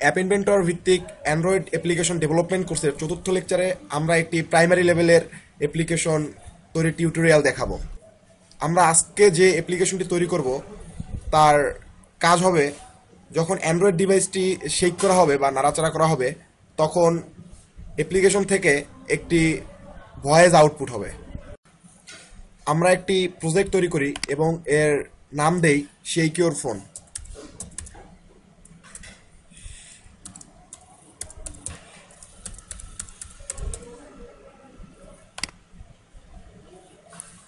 App inventor ভিত্তিক Android application development কোর্সের চতুর্থ লেকচারে আমরা একটি প্রাইমারি লেভেলের অ্যাপ্লিকেশন তৈরি টিউটোরিয়াল দেখাবো। আমরা আজকে যে অ্যাপ্লিকেশনটি তৈরি করব, তার কাজ হবে যখন অ্যান্ড্রয়েড ডিভাইসটি শেক করা হবে বা নাড়াচাড়া করা হবে, তখন অ্যাপ্লিকেশন থেকে একটি ভয়েস আউটপুট হবে। আমরা একটি প্রজেক্ট তৈরি করি এবং এর নাম দেই ইউর ফোন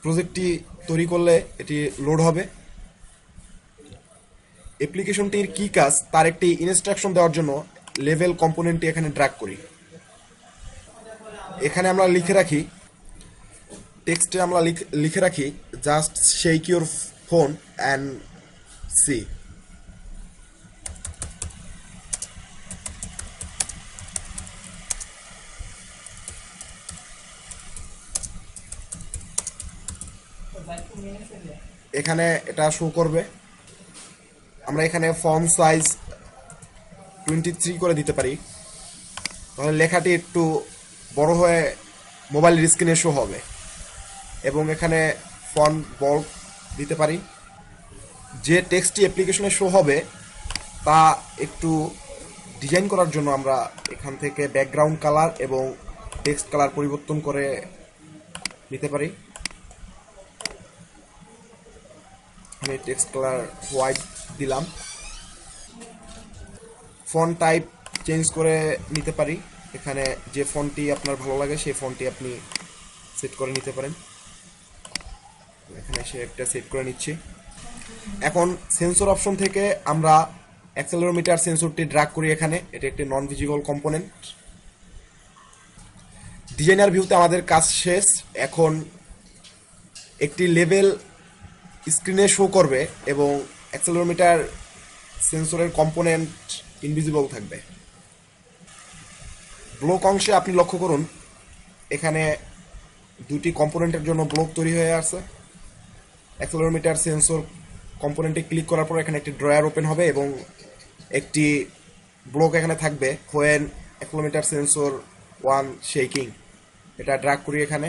প্রজেক্টটি তৈরি করলে এটি লোড হবে। অ্যাপ্লিকেশনটির কী কাজ, তার একটি ইনস্ট্রাকশন দেওয়ার জন্য লেভেল কম্পোনেন্টটি এখানে ড্র্যাগ করি। এখানে আমরা লিখে রাখি টেক্সটে আমরা লিখ- রাখি just shake your phone and see এখানে এটা শো করবে। আমরা এখানে ফর্ম সাইজ টোয়েন্টি থ্রি করে দিতে পারি। তাহলে লেখাটি একটু বড় হয়ে মোবাইলের স্ক্রিনে শো হবে। এবং এখানে ফন্ট বল দিতে পারি। যে টেক্সটটি অ্যাপ্লিকেশনে শো হবে, তা একটু ডিজাইন করার জন্য আমরা এখান থেকে ব্যাকগ্রাউন্ড কালার এবং টেক্সট কালার পরিবর্তন করে নিতে পারি। আমি টেক্সট কালার হোয়াইট দিলাম। ফোন টাইপ চেঞ্জ করে নিতে পারি। এখানে যে ফোনটি আপনার ভালো লাগে, সেই ফোনটি আপনি সেট করে নিতে পারেন। এখানে সে একটা সেট করে নিচ্ছি। এখন সেন্সর অপশন থেকে আমরা অ্যাক্সেলোমিটার সেন্সরটি ড্রাগ করি এখানে। এটা একটি নন ভিজিবল কম্পোনেন্ট ডিজাইনার ভিউতে আমাদের কাজ শেষ। এখন একটি লেভেল স্ক্রিনে শো করবে এবং অ্যাক্সেলোমিটার সেন্সরের কম্পোনেন্ট ইনভিজিবল থাকবে। ব্লক অংশে আপনি লক্ষ্য করুন, এখানে দুটি কম্পোনেন্টের জন্য ব্লক তৈরি হয়ে আছে অ্যাক্সেলোমিটার সেন্সর কম্পোনেন্টে ক্লিক করার পর এখানে একটি ড্রয়ার ওপেন হবে এবং একটি ব্লক এখানে থাকবে when accelerometer sensor one shaking এটা ড্রাগ করি এখানে।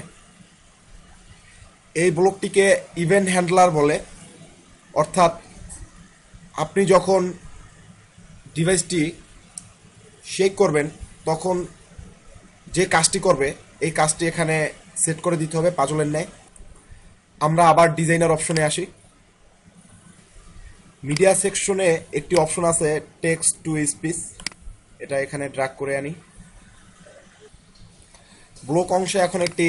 এই ব্লকটিকে ইভেন্ট হ্যান্ডলার বলে। অর্থাৎ আপনি যখন ডিভাইসটি শেক করবেন, তখন যে কাজটি করবে, এই কাজটি এখানে সেট করে দিতে হবে পাজলের ন্যায়। আমরা আবার ডিজাইনার অপশনে আসি। মিডিয়া সেকশনে একটি অপশন আছে টেক্সট টু স্পিচ এটা এখানে ড্রাগ করে আনি। ব্লক অংশে এখন একটি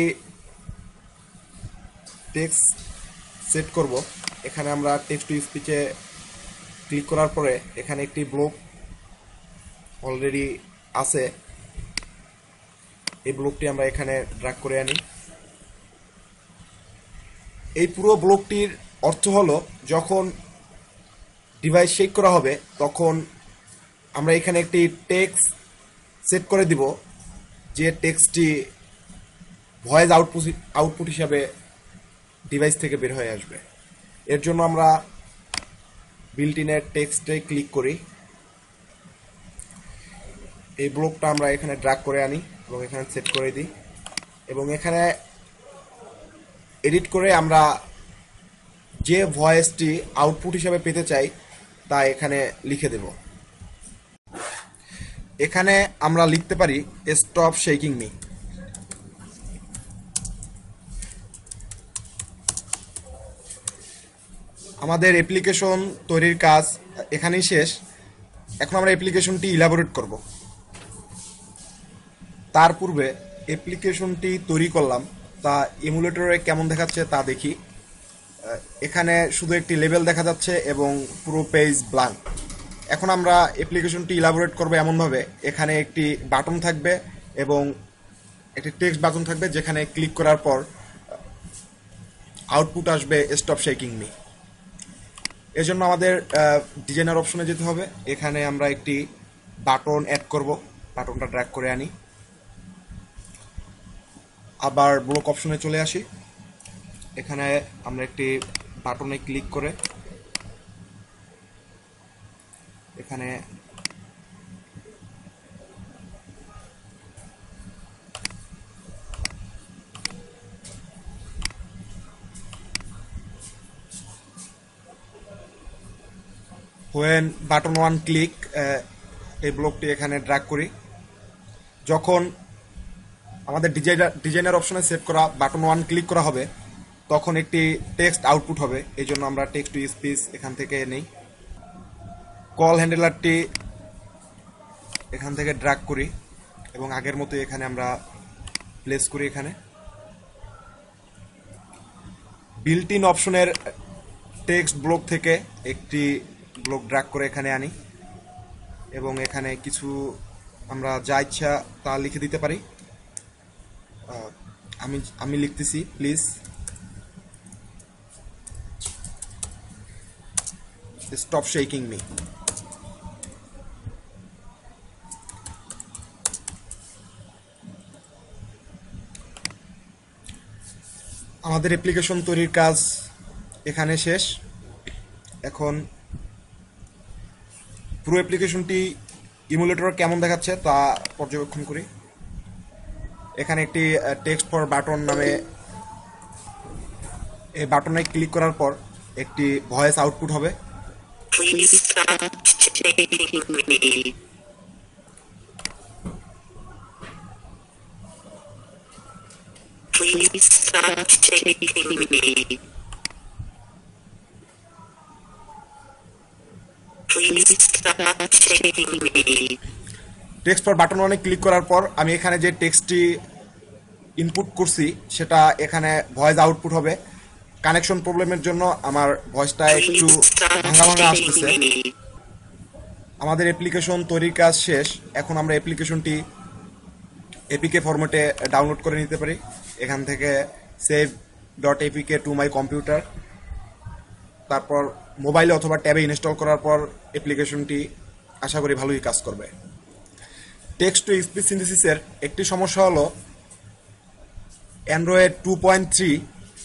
টেক্সট সেট করব। এখানে আমরা টেক্সট টু স্পিচে ক্লিক করার পরে এখানে একটি ব্লক অলরেডি আছে। এই ব্লকটি আমরা এখানে ড্রাগ করে আনি। এই পুরো ব্লকটির অর্থ হলো, যখন ডিভাইস শেক করা হবে, তখন আমরা এখানে একটি টেক্সট সেট করে দিব, যে টেক্সটটি ভয়েস আউটপুট আউটপুট হিসাবে ডিভাইস থেকে বের হয়ে আসবে। এর জন্য আমরা বিল্টিনের টেক্সটে ক্লিক করি। এই ব্লকটা আমরা এখানে ড্রাগ করে আনি এবং এখানে সেট করে দিই। এবং এখানে এডিট করে আমরা যে ভয়েসটি আউটপুট হিসাবে পেতে চাই, তা এখানে লিখে দেব। এখানে আমরা লিখতে পারি স্টপ শেকিং মি আমাদের অ্যাপ্লিকেশন তৈরির কাজ এখানেই শেষ। এখন আমরা অ্যাপ্লিকেশনটি ইলাবোরেট করব। তার পূর্বে অ্যাপ্লিকেশনটি তৈরি করলাম। তা এমুলেটরে কেমন দেখাচ্ছে তা দেখি। এখানে শুধু একটি লেভেল দেখা যাচ্ছে এবং পুরো পেজ ব্লাঙ্ক এখন আমরা অ্যাপ্লিকেশনটি ইলাবোরেট করব এমনভাবে। এখানে একটি বাটন থাকবে এবং একটি টেক্সট বাটন থাকবে যেখানে ক্লিক করার পর আউটপুট আসবে স্টপ শেকিং মি এজন্য আমাদের ডিজাইনার অপশনে যেতে হবে। এখানে আমরা একটি বাটন অ্যাড করব। বাটনটা ড্র্যাগ করে আনি। আবার ব্লক অপশনে চলে আসি। এখানে আমরা একটি বাটনে ক্লিক করে এখানে হোয়েন বাটন ওয়ান ক্লিক এই ব্লকটি এখানে ড্রাগ করি। যখন আমাদের ডিজাইনার ডিজাইনার অপশনে সেট করা বাটন ওয়ান ক্লিক করা হবে, তখন একটি টেক্সট আউটপুট হবে। এই জন্য আমরা টেক্সট টু স্পিচ এখান থেকে নেই। কল হ্যান্ডেলারটি এখান থেকে ড্রাগ করি এবং আগের মতো এখানে আমরা প্লেস করি এখানে। বিল্ট ইন অপশনের টেক্সট ব্লক থেকে একটি ব্লক ড্র্যাগ করে এখানে আনি। এবং এখানে কিছু আমরা যা ইচ্ছা তা লিখে দিতে পারি। আমি আমি লিখতেছি, প্লিজ। স্টপ শেকিং মি আমাদের অ্যাপ্লিকেশন তৈরির কাজ এখানে শেষ। এখন পুরো অ্যাপ্লিকেশনটি ইমুলেটর কেমন দেখাচ্ছে তা পর্যবেক্ষণ করি এখানে একটি টেক্সট ফর বাটন নামে এই বাটনে ক্লিক করার পর একটি ভয়েস আউটপুট হবে Please stop taking me. Text for button অনেক ক্লিক করার পর আমি এখানে যে টেক্সটটি ইনপুট করছি, সেটা এখানে ভয়েস আউটপুট হবে। কানেকশন প্রবলেমের জন্য আমার ভয়েসটা একটু ভাঙা ভাঙা আসতেছে। আমাদের অ্যাপ্লিকেশন তৈরির কাজ শেষ। এখন আমরা অ্যাপ্লিকেশনটি এপিকে ফরম্যাটে ডাউনলোড করে নিতে পারি। এখান থেকে save dot APK to my computer তারপর মোবাইলে অথবা ট্যাবে ইনস্টল করার পর অ্যাপ্লিকেশনটি আশা করি ভালোই কাজ করবে। টেক্সট টু স্পিচ সিনথেসিসের একটি সমস্যা হলো, অ্যান্ড্রয়েড টু পয়েন্ট থ্রি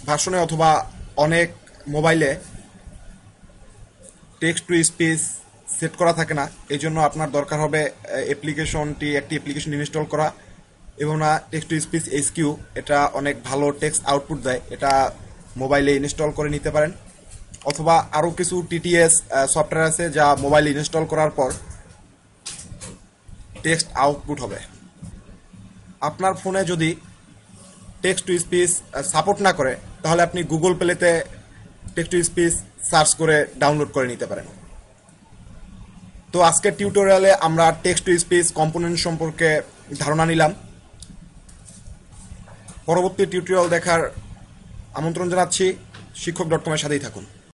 ভার্সনে অথবা অনেক মোবাইলে টেক্সট টু স্পিচ সেট করা থাকে না, এই জন্য আপনার দরকার হবে অ্যাপ্লিকেশনটি, একটি অ্যাপ্লিকেশন ইনস্টল করা এবং না টেক্সট টু স্পিচ এসকিউ, এটা অনেক ভালো টেক্সট আউটপুট দেয়, এটা মোবাইলে ইনস্টল করে নিতে পারেন। অথবা আরও কিছু টিটিএস সফটওয়্যার আছে যা মোবাইল ইনস্টল করার পর টেক্সট আউটপুট হবে। আপনার ফোনে যদি টেক্সট টু স্পিচ সাপোর্ট না করে, তাহলে আপনি গুগল প্লেতে টেক্সট টু স্পিচ সার্চ করে ডাউনলোড করে নিতে পারেন। তো আজকের টিউটোরিয়ালে আমরা টেক্সট টু স্পিচ কম্পোনেন্ট সম্পর্কে ধারণা নিলাম। পরবর্তী টিউটোরিয়াল দেখার আমন্ত্রণ জানাচ্ছি। শিক্ষক ডট কমের সাথেই থাকুন।